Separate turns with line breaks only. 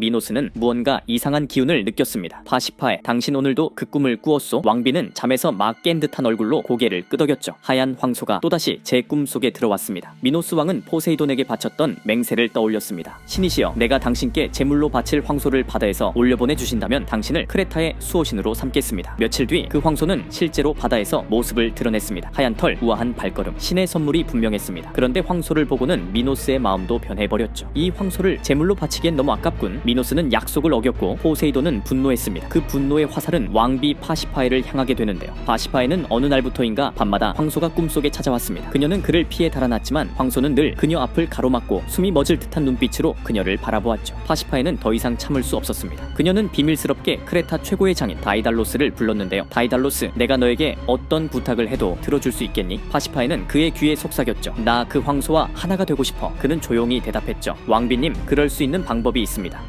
미노스는 무언가 이상한 기운을 느꼈습니다. 파시파에 당신 오늘도 그 꿈을 꾸었소? 왕비는 잠에서 막 깬 듯한 얼굴로 고개를 끄덕였죠. 하얀 황소가 또다시 제 꿈속에 들어왔습니다. 미노스 왕은 포세이돈에게 바쳤던 맹세를 떠올렸습니다. 신이시여, 내가 당신께 제물로 바칠 황소를 바다에서 올려보내 주신다면 당신을 크레타의 수호신으로 삼겠습니다. 며칠 뒤 그 황소는 실제로 바다에서 모습을 드러냈습니다. 하얀 털, 우아한 발걸음, 신의 선물이 분명했습니다. 그런데 황소를 보고는 미노스의 마음도 변해버렸죠. 이 황소를 제물로 바치기엔 너무 아깝군. 미노스는 약속을 어겼고 포세이돈은 분노했습니다. 그 분노의 화살은 왕비 파시파에를 향하게 되는데요. 파시파에는 어느 날부터인가 밤마다 황소가 꿈속에 찾아왔습니다. 그녀는 그를 피해 달아났지만 황소는 늘 그녀 앞을 가로막고 숨이 멎을 듯한 눈빛으로 그녀를 바라보았죠. 파시파에는 더 이상 참을 수 없었습니다. 그녀는 비밀스럽게 크레타 최고의 장인 다이달로스를 불렀는데요. 다이달로스, 내가 너에게 어떤 부탁을 해도 들어줄 수 있겠니? 파시파에는 그의 귀에 속삭였죠. 나 그 황소와 하나가 되고 싶어. 그는 조용히 대답했죠. 왕비님, 그럴 수 있는 방법이 있습니다.